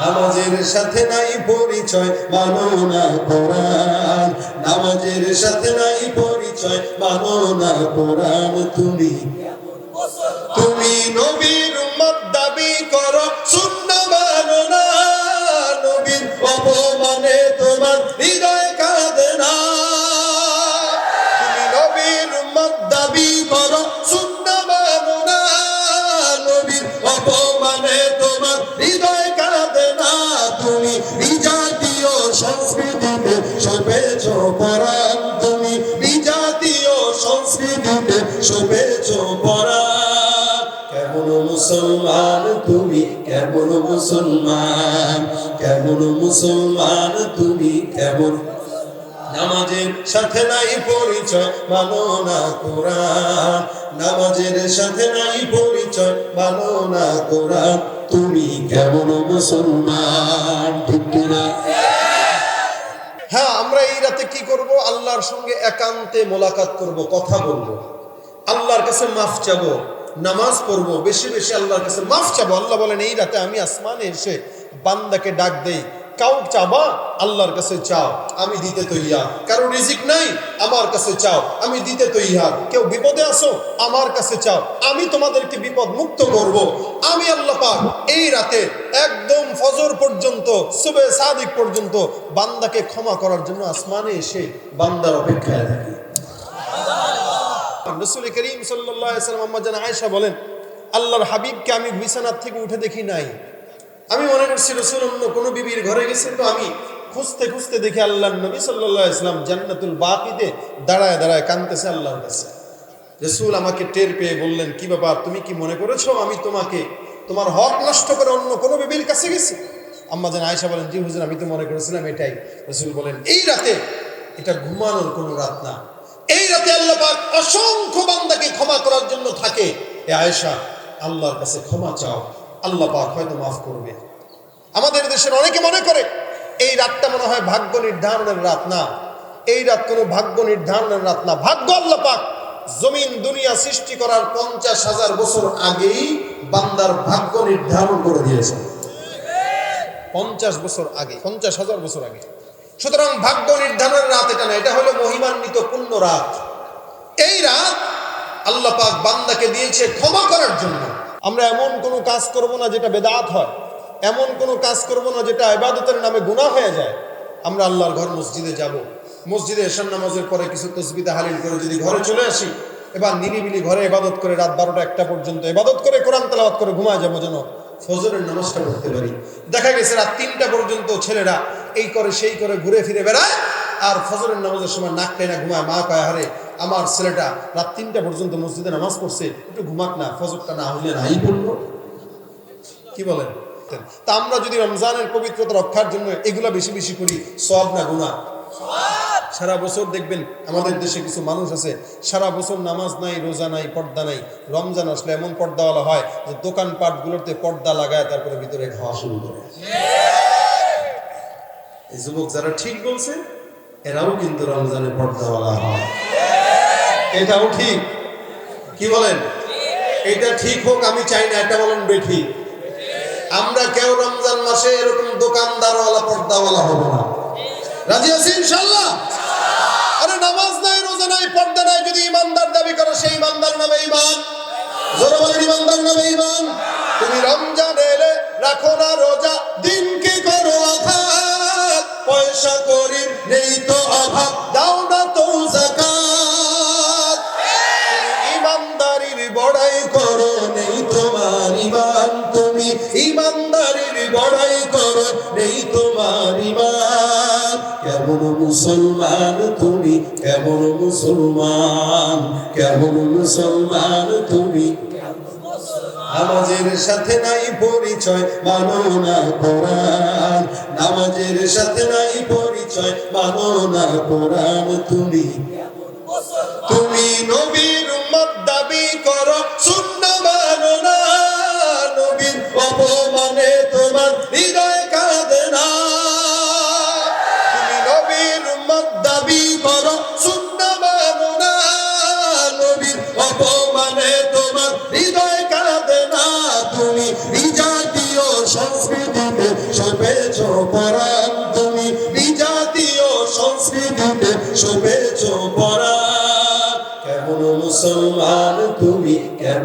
নামাজের সাথে নাই পরিচয়, মানো না কোরআন। নামাজের সাথে নাই পরিচয়, মানো না কোরআন। তুমি তুমি নবীর মুসলমান, তুমি কেমন মুসলমান? কেমন মুসলমান, তুমি কেমন? নামাজের সাথে নাই পরিচয় মানো না কোরআন? নামাজের সাথে নাই পরিচয় মানো না কোরআন? তুমি কেমন মুসলমান? ঠিক হ্যাঁ আমরা এই রাতে কি করব? আল্লাহর সঙ্গে একান্তে মোলাকাত করব, কথা বলব। আল্লাহর কাছে মাফ চাবো। নামাজ পড়ব, বেশি বেশি আল্লাহর কাছে মাফ চাবো। আল্লাহ বলেন, এই রাতে আমি আসমানে এসে বান্দাকে ডাক দেই, কাউ চাবা? আল্লাহর কাছে চাও, আমি দিতে তৈয়া কারও রিজিক নাই? আমার কাছে চাও, আমি দিতে তৈয়া কেউ বিপদে আসো আমার কাছে চাও, আমি তোমাদেরকে বিপদ মুক্ত করব। আমি আল্লাহ পাক এই রাতে একদম ফজর পর্যন্ত সুবে সাদিক পর্যন্ত বান্দাকে ক্ষমা করার জন্য আসমানে এসে বান্দার অপেক্ষায় থাকি। রসুল করিম সাল্লাম আম্মা জান আয়েশা বলেন, আল্লাহর হাবিবকে আমি বিছানার থেকে উঠে দেখি নাই। আমি মনে করছি রসুল অন্য কোনো বিবির ঘরে গেছে তো আমি খুঁজতে খুঁজতে দেখি আল্লাহ নবী সাল্লাহ ইসলাম জান্নাতুল বাকিতে দাঁড়ায় দাঁড়ায় কানতেছে আল্লাহর কাছে। রসুল আমাকে টের পেয়ে বললেন, কি ব্যাপার, তুমি কি মনে করেছ আমি তোমাকে, তোমার হক নষ্ট করে অন্য কোনো বিবির কাছে গেছি? আম্মা যেন আয়সা বলেন, জি হুজুর, আমি তো মনে করেছিলাম এটাই। রসুল বলেন, এই রাতে এটা ঘুমানোর কোনো রাত না। এই রাতে আল্লাহ অসংখ্য বান্দাকে ক্ষমা করার জন্য থাকে। এ আয়েশা, আল্লাহর কাছে ক্ষমা চাও। আল্লাহ পাক হয়তো মাফ করবে। আমাদের দেশের অনেকে মনে করে, এই রাতটা মনে হয় ভাগ্য নির্ধারণের রাত না। এই রাত কোনো ভাগ্য নির্ধারণের রাত না। ভাগ্য আল্লাহ পাক, জমিন দুনিয়া সৃষ্টি করার পঞ্চাশ হাজার বছর আগেই বান্দার ভাগ্য নির্ধারণ করে দিয়েছে। পঞ্চাশ বছর আগে, পঞ্চাশ হাজার বছর আগে। সুতরাং ভাগ্য নির্ধারণের রাত এটা না, এটা হলো মহিমান্বিত পূর্ণ রাত। এই রাত আল্লাহ পাক বান্দাকে দিয়েছে ক্ষমা করার জন্য। আমরা এমন কোনো কাজ করব না যেটা বেদাত হয়, এমন কোনো কাজ করব না যেটা ইবাদতের নামে গুনাহ হয়ে যায়। আমরা আল্লাহর ঘর মসজিদে যাব, মসজিদে এশান নামাজের পরে কিছু তসবিতা হালিল করে যদি ঘরে চলে আসি, এবার নিরিবিলি ঘরে ইবাদত করে রাত বারোটা একটা পর্যন্ত এবাদত করে কোরআন তেলাওয়াত করে ঘুমায় যাব যেন ফজরের নামাজটা পড়তে পারি। দেখা গেছে রাত তিনটা পর্যন্ত ছেলেরা এই করে, সেই করে ঘুরে ফিরে বেড়ায়। আর ফজরের নামাজের সময় নাক না ঘুমায়, মা কয় হারে আমার ছেলেটা রাত তিনটা পর্যন্ত মসজিদে নামাজ পড়ছে, একটু ঘুমাক না, ফজরটা না হইলে নাই বলল। কি বলেন? তা আমরা যদি রমজানের পবিত্রতা রক্ষার জন্য এগুলা বেশি বেশি করি সব না গুণা সারা বছর দেখবেন আমাদের দেশে কিছু মানুষ আছে, সারা বছর নামাজ নাই, রোজা নাই, পর্দা নাই। রমজান আসলে এমন পর্দাওয়ালা হয় যে দোকানপাটগুলোতে পর্দা লাগায় তারপরে ভিতরে খাওয়া শুরু করে। যুবক যারা ঠিক বলছে, এরাও কিন্তু রমজানে পর্দাওয়ালা হয়। এটাও ঠিক। কি বলেন? এটা ঠিক হোক, আমি চাই না, এটা বলেন বেঠিক আমরা কেউ রমজান মাসে এরকম দোকানদারওয়ালা, পর্দাওয়ালা হব না। রাজি আছি ইনশাল্লাহ আরে নামাজ নাই, রোজা নাই, পর্দা নাই, যদি ইমানদার দাবি করো, সেই ইমানদার নামে ইমান জোরে ইমানদার নামে ইমান তুমি রমজান এলে রাখো না রোজা, দিনকে করো আঘাত পয়সা করি, নেই তো অভাব। দাও না তো ইমানদারির বড়াই করো, নেই তোমার ইমান। তুমি ইমানদারির বড়াই করো, নেই তোমার ইমান। কেমন মুসলমান তুমি, কেমন মুসলমান। কেমন মুসলমান তুমি নামাজের সাথে নাই পরিচয়, মানো না কোরআন। নামাজের সাথে নাই পরিচয়, মানো না কোরআন। তুমি তুমি নবীর উম্মত দাবি করো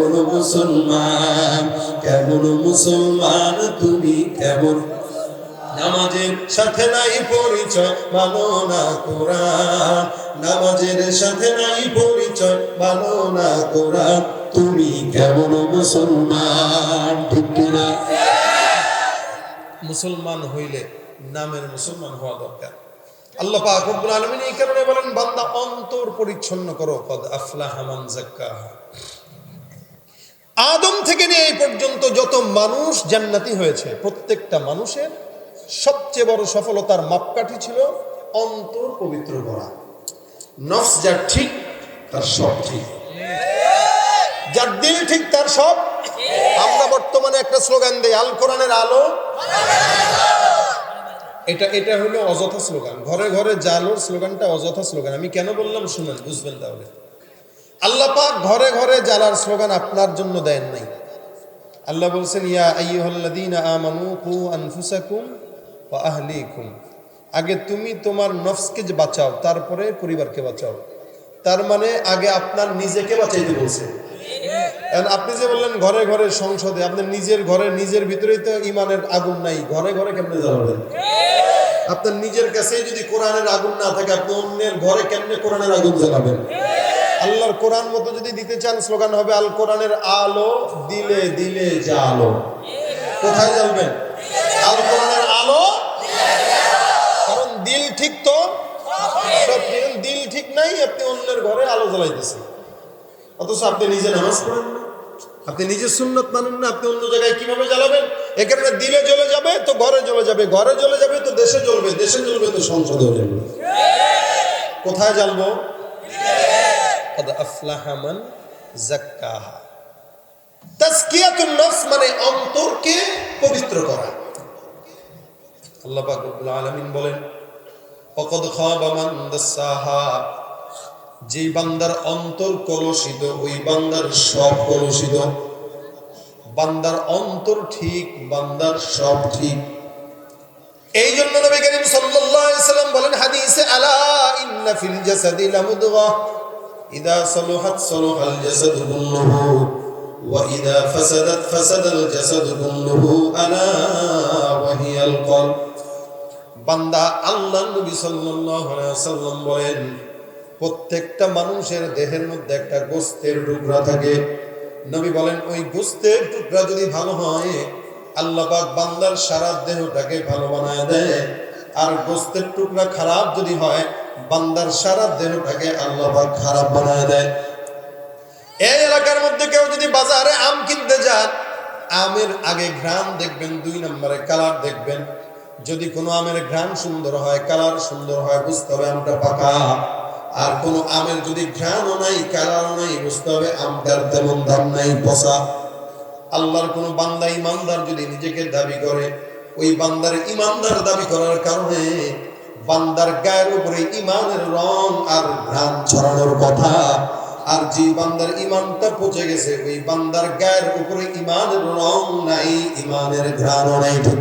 কেমন মুসলমান? কেমন মুসলমান তুমি কেমন? নামাজের সাথে নাই পরিচয় মানো না কোরআন? নামাজের সাথে নাই পরিচয় মানো না কোরআন? তুমি কেমন মুসলমান? ঠিক মুসলমান হইলে নামের মুসলমান হওয়া দরকার। আল্লাহ পাক রব্বুল আলামিন এই কারণে বলেন, বান্দা অন্তর পরিচ্ছন্ন করো, কদ আফলাহা মান যাক্কাহা। আদম থেকে নিয়ে এই পর্যন্ত যত মানুষ জান্নাতি হয়েছে, প্রত্যেকটা মানুষের সবচেয়ে বড় সফলতার মাপকাঠি ছিল অন্তর পবিত্র করা। নফস যার ঠিক, তার সব ঠিক। যার দিল ঠিক, তার সব আমরা বর্তমানে একটা স্লোগান দেই, আল কোরআনের আলো। এটা এটা হলো অযথা স্লোগান। ঘরে ঘরে জালোর স্লোগানটা অযথা স্লোগান। আমি কেন বললাম, শুনেন, বুঝবেন তাহলে। আল্লাহ পাক ঘরে ঘরে জ্বালার স্লোগান আপনার জন্য দেন নাই। আল্লাহ বলছেন আগে তুমি তোমার নফসকে বাঁচাও, তারপরে পরিবারকে বাঁচাও। তার মানে আগে আপনার নিজেকে বাঁচাইতে বলছে। আপনি যে বললেন ঘরে ঘরে সংসদে, আপনার নিজের ঘরে, নিজের ভিতরেই তো ইমানের আগুন নাই। ঘরে ঘরে কেমনে জ্বালাবেন? আপনার নিজের কাছেই যদি কোরআনের আগুন না থাকে, আপনি অন্যের ঘরে কেমনে কোরআনের আগুন জ্বালাবেন? আল্লাহর কোরআন মতো যদি দিতে চান, স্লোগান হবে, আল কোরআনের আলো দিলে দিলে জালো। কোথায় জ্বালবেন? আল কোরআনের আলো কারণ দিল ঠিক তো? সব। দিল ঠিক নাই, আপনি অন্যের ঘরে আলো জ্বালাইতেছেন। অথচ আপনি নিজে নামাজ পড়েন না। আপনি নিজে সুন্নত মানেন না, আপনি অন্য জায়গায় কীভাবে জ্বালাবেন? এ কারণে দিলে জ্বলে যাবে, তো ঘরে জ্বলে যাবে। ঘরে জ্বলে যাবে, তো দেশে জ্বলবে দেশে জ্বলবে, তো সংসদে জ্বলবে। কোথায় জ্বালবো? কদ আফলাহামান জাক্কাহা তাজকিয়াতুন নফস মানে অন্তরকে পবিত্র করা। আল্লাহ পাক রব্বুল আলামিন বলেন খাবা মান দাসাহা। যে বান্দার অন্তর কলুষিত, ওই বান্দার সব কলুষিত। বান্দার অন্তর ঠিক, বান্দার সব ঠিক। এই জন্য নবী করিম সাল্লাল্লাহু আলাইহি সাল্লাম বলেন, হাদিসে আলা ইন্না ফিল জাসাদি লামুদগা। সালুহাল জাসাদু কুল্লুহু ওয়া ইদা ফাসাদাত ফাসাদাল জাসাদু কুল্লুহু আলা ওয়া হিয়াল কলব বান্দা আল্লাহ নবী সাল্লাল্লাহু আলাইহি সাল্লাম বলেন, প্রত্যেকটা মানুষের দেহের মধ্যে একটা গোস্তের টুকরা থাকে। নবী বলেন, ওই গোস্তের টুকরা যদি ভালো হয়, আল্লাহ পাক বান্দার সারা দেহটাকে ভালো বানায় দেয়। আর গোস্তের টুকরা খারাপ যদি হয় বান্দার সারা দেহটাকে আল্লাহ খারাপ বানায় দেয়। এই এলাকার মধ্যে কেউ যদি বাজারে আম কিনতে যান আমের আগে ঘ্রাণ দেখবেন, দুই নম্বরে কালার দেখবেন। যদি কোনো আমের ঘ্রাণ সুন্দর হয়, কালার সুন্দর হয়, বুঝতে হবে আমটা পাকা। আর কোন আমের যদি ঘ্রাণও নাই, কালারও নাই, বুঝতে হবে আমটার তেমন দাম নাই, পচা। আল্লাহর কোন বান্দা ইমানদার যদি নিজেকে দাবি করে, ওই বান্দার ইমানদার দাবি করার কারণে বান্দার গায়ের উপরে ইমানের রং আর ঘ্রাণ ছড়ানোর কথা। আর যে বান্দার ইমানটা পচে গেছে, ওই বান্দার গায়ের উপরে ইমানের রং নাই ইমানের ঘ্রাণও নাই, ঠিক